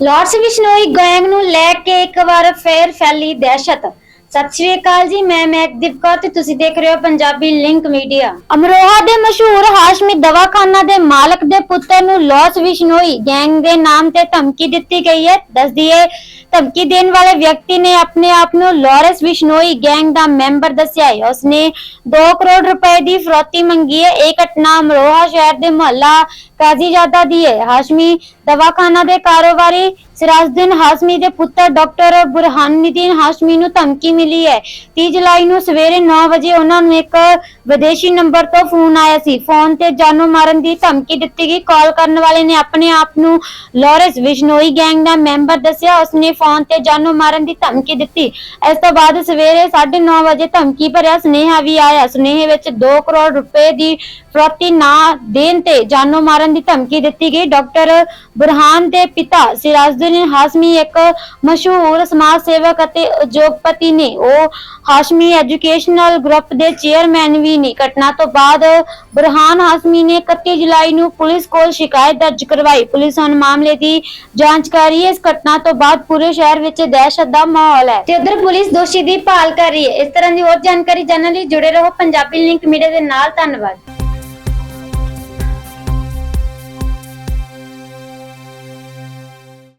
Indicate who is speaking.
Speaker 1: Lords Bishnoi gang ਨੂੰ ਲੈ ਕੇ ਇੱਕ ਵਾਰ ਫੇਰ ਫੈਲੀ ਦਹਿਸ਼ਤ। ਸਤਿ ਸ਼੍ਰੀ ਅਕਾਲ ਜੀ, ਮੈਂ ਮੈਕਦੀਪ ਕੌਰ ਤੇ ਤੁਸੀਂ ਦੇਖ ਰਹੇ ਹੋ ਪੰਜਾਬੀ ਲਿੰਕ ਮੀਡੀਆ। ਅਮਰੋਹਾ ਦੇ ਮਸ਼ਹੂਰ ਹਾਸ਼ਮੀ ਦਵਾਖਾਨਾ ਦੇ ਮਾਲਕ ਦੇ ਪੁੱਤਰ ਨੂੰ ਲਾਰਡਸ ਵਿਸ਼ਨੋਈ ਗੈਂਗ ਦੇ ਨਾਮ ਤੇ ਧਮਕੀ ਦਿੱਤੀ ਗਈ ਹੈ। ਦੱਸ ਦਈਏ ਧਮਕੀ ਦੇਣ ਵਾਲੇ ਵਿਅਕਤੀ ਨੇ ਆਪਣੇ ਆਪ ਨੂੰ ਲਾਰੈਂਸ ਵਿਸ਼ਨੋਈ ਗੈਂਗ ਦਾ ਮੈਂਬਰ ਦੱਸਿਆ ਹੈ। ਉਸਨੇ 2 ਕਰੋੜ ਰੁਪਏ ਦੀ ਫਰੋਤੀ ਮੰਗੀ ਹੈ। ਇਹ ਘਟਨਾ ਅਮਰੋਹਾ ਸ਼ਹਿਰ ਦੇ ਮੁਹੱਲਾ ਕਾਜ਼ੀਜ਼ਾਦਾ ਦੀ ਹੈ। ਹਾਸ਼ਮੀ ਦਵਾਖਾਨਾ ਦੇ ਕਾਰੋਬਾਰੀ ਸਿਰਾਜਦੀਨ ਹਾਸ਼ਮੀ ਦੇ ਪੁੱਤਰ ਡਾਕਟਰ ਬੁਰਹਾਨੂਦੀਨ ਹਾਸ਼ਮੀ ਨੂੰ ਧਮਕੀ ਮਿਲੀ ਹੈ। 30 ਜੁਲਾਈ ਨੂੰ ਸਵੇਰੇ 9 ਵਜੇ ਉਹਨਾਂ ਨੂੰ ਇੱਕ ਵਿਦੇਸ਼ੀ ਨੰਬਰ ਤੋਂ ਫੋਨ ਆਇਆ ਸੀ। ਫੋਨ ਤੇ ਜਾਨੋਂ ਮਾਰਨ ਦੀ ਧਮਕੀ ਦਿੱਤੀ ਗਈ। ਕਾਲ ਕਰਨ ਵਾਲੇ ਨੇ ਆਪਣੇ ਆਪ ਨੂੰ ਲਾਰੈਂਸ ਵਿਸ਼ਨੋਈ ਗੈਂਗ ਦਾ ਮੈਂਬਰ ਦੱਸਿਆ। ਉਸਨੇ ਫੋਨ ਤੇ ਜਾਨੋਂ ਮਾਰਨ ਦੀ ਧਮਕੀ ਦਿੱਤੀ। ਇਸ ਤੋਂ ਬਾਅਦ ਸਵੇਰੇ 9:30 ਵਜੇ ਧਮਕੀ ਭਰਿਆ ਸੁਨੇਹਾ ਵੀ ਆਇਆ। ਸੁਨੇਹੇ ਵਿੱਚ 2 ਕਰੋੜ ਰੁਪਏ ਦੀ ਫਰੋਤੀ ਨਾ ਦੇਣ ਤੇ ਜਾਨੋਂ ਮਾਰਨ ਦੀ ਧਮਕੀ ਦਿੱਤੀ ਗਈ। ਡਾਕਟਰ ਬੁਰਹਾਨ ਦੇ ਪਿਤਾ ਸਿਰਾਜੁਦੀਨ ਹਾਸ਼ਮੀ ਇੱਕ ਮਸ਼ਹੂਰ ਸਮਾਜ ਸੇਵਕ ਅਤੇ ਉਦਯੋਗਪਤੀ ਨੇ ਉਹ ਹਾਸ਼ਮੀ ਐਜੂਕੇਸ਼ਨਲ ਗਰੁੱਪ ਦੇ ਚੇਅਰਮੈਨ ਵੀ ਨੇ ਘਟਨਾ ਤੋਂ ਬਾਅਦ ਬੁਰਹਾਨ ਹਾਸ਼ਮੀ ਨੇ 31 ਜੁਲਾਈ ਨੂੰ ਪੁਲਿਸ ਕੋਲ ਸ਼ਿਕਾਇਤ ਦਰਜ ਕਰਵਾਈ। ਪੁਲਿਸ ਹੁਣ ਮਾਮਲੇ ਦੀ ਜਾਂਚ ਕਰ ਰਹੀ ਹੈ। ਇਸ ਘਟਨਾ ਤੋਂ ਬਾਅਦ ਪੂਰੇ ਸ਼ਹਿਰ ਵਿੱਚ ਦਹਿਸ਼ਤ ਦਾ ਮਾਹੌਲ ਹੈ। ਤੇ ਉਧਰ ਪੁਲਿਸ ਦੋਸ਼ੀ ਦੀ ਭਾਲ ਕਰ ਰਹੀ ਹੈ। ਇਸ ਤਰ੍ਹਾਂ ਦੀ ਹੋਰ ਜਾਣਕਾਰੀ ਜਾਣਨ ਲਈ ਜੁੜੇ ਰਹੋ। ਪੰਜਾਬੀ ਲਿੰਕ ਮੀਡੀਆ ਦੇ ਨਾਲ। ਧੰਨਵਾਦ।